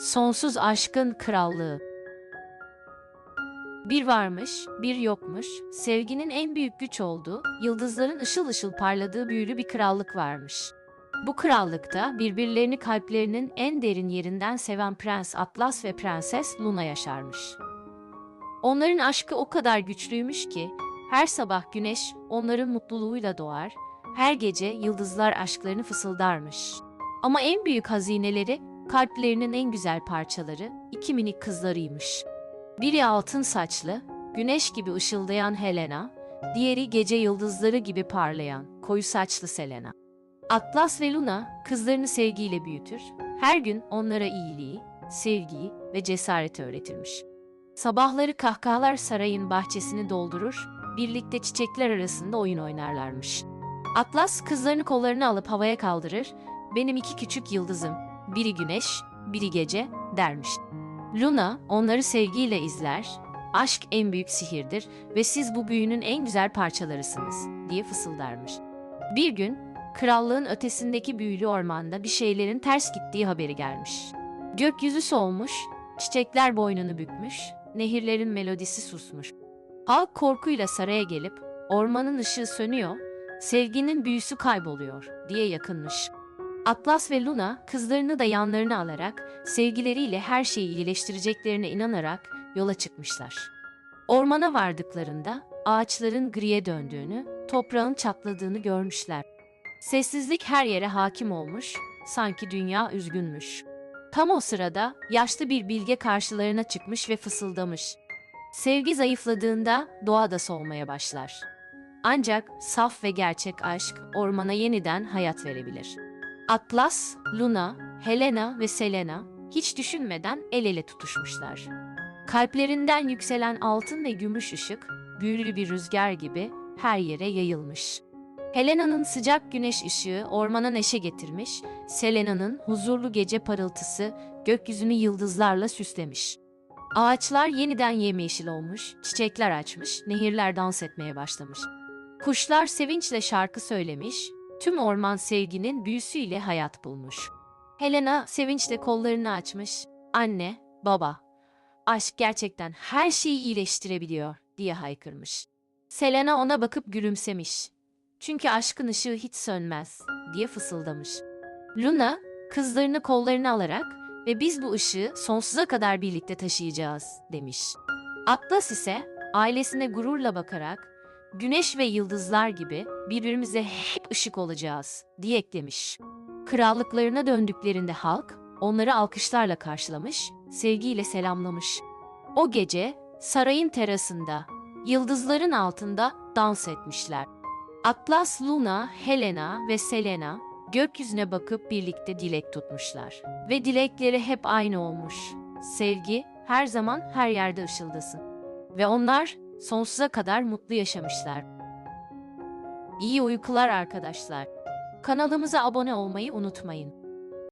Sonsuz aşkın krallığı. Bir varmış, bir yokmuş, sevginin en büyük güç olduğu, yıldızların ışıl ışıl parladığı büyülü bir krallık varmış. Bu krallıkta birbirlerini kalplerinin en derin yerinden seven Prens Atlas ve Prenses Luna yaşarmış. Onların aşkı o kadar güçlüymüş ki, her sabah güneş onların mutluluğuyla doğar, her gece yıldızlar aşklarını fısıldarmış. Ama en büyük hazineleri kalplerinin en güzel parçaları iki minik kızlarıymış. Biri altın saçlı, güneş gibi ışıldayan Helena, diğeri gece yıldızları gibi parlayan koyu saçlı Selena. Atlas ve Luna kızlarını sevgiyle büyütür, her gün onlara iyiliği, sevgiyi ve cesareti öğretirmiş. Sabahları kahkahalar sarayın bahçesini doldurur, birlikte çiçekler arasında oyun oynarlarmış. Atlas kızlarını kollarına alıp havaya kaldırır, benim iki küçük yıldızım, biri güneş, biri gece dermiş. Luna onları sevgiyle izler, aşk en büyük sihirdir ve siz bu büyünün en güzel parçalarısınız diye fısıldarmış. Bir gün krallığın ötesindeki büyülü ormanda bir şeylerin ters gittiği haberi gelmiş. Gökyüzü solmuş, çiçekler boynunu bükmüş, nehirlerin melodisi susmuş. Halk korkuyla saraya gelip ormanın ışığı sönüyor, sevginin büyüsü kayboluyor diye yakınmış. Atlas ve Luna kızlarını da yanlarına alarak sevgileriyle her şeyi iyileştireceklerine inanarak yola çıkmışlar. Ormana vardıklarında ağaçların griye döndüğünü, toprağın çatladığını görmüşler. Sessizlik her yere hakim olmuş, sanki dünya üzgünmüş. Tam o sırada yaşlı bir bilge karşılarına çıkmış ve fısıldamış. Sevgi zayıfladığında doğa da solmaya başlar. Ancak saf ve gerçek aşk ormana yeniden hayat verebilir. Atlas, Luna, Helena ve Selena hiç düşünmeden el ele tutuşmuşlar. Kalplerinden yükselen altın ve gümüş ışık büyülü bir rüzgar gibi her yere yayılmış. Helena'nın sıcak güneş ışığı ormana neşe getirmiş, Selena'nın huzurlu gece parıltısı gökyüzünü yıldızlarla süslemiş. Ağaçlar yeniden yemyeşil olmuş, çiçekler açmış, nehirler dans etmeye başlamış. Kuşlar sevinçle şarkı söylemiş, tüm orman sevginin büyüsüyle hayat bulmuş. Helena sevinçle kollarını açmış. Anne, baba, aşk gerçekten her şeyi iyileştirebiliyor diye haykırmış. Selena ona bakıp gülümsemiş. Çünkü aşkın ışığı hiç sönmez diye fısıldamış. Luna kızlarını kollarına alarak ve biz bu ışığı sonsuza kadar birlikte taşıyacağız demiş. Atlas ise ailesine gururla bakarak güneş ve yıldızlar gibi birbirimize hep ışık olacağız diye eklemiş. Krallıklarına döndüklerinde halk onları alkışlarla karşılamış, sevgiyle selamlamış. O gece sarayın terasında, yıldızların altında dans etmişler. Atlas, Luna, Helena ve Selena gökyüzüne bakıp birlikte dilek tutmuşlar. Ve dilekleri hep aynı olmuş. Sevgi her zaman her yerde ışıldasın. Ve onlar sonsuza kadar mutlu yaşamışlar. İyi uykular arkadaşlar. Kanalımıza abone olmayı unutmayın.